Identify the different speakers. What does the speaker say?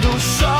Speaker 1: душа.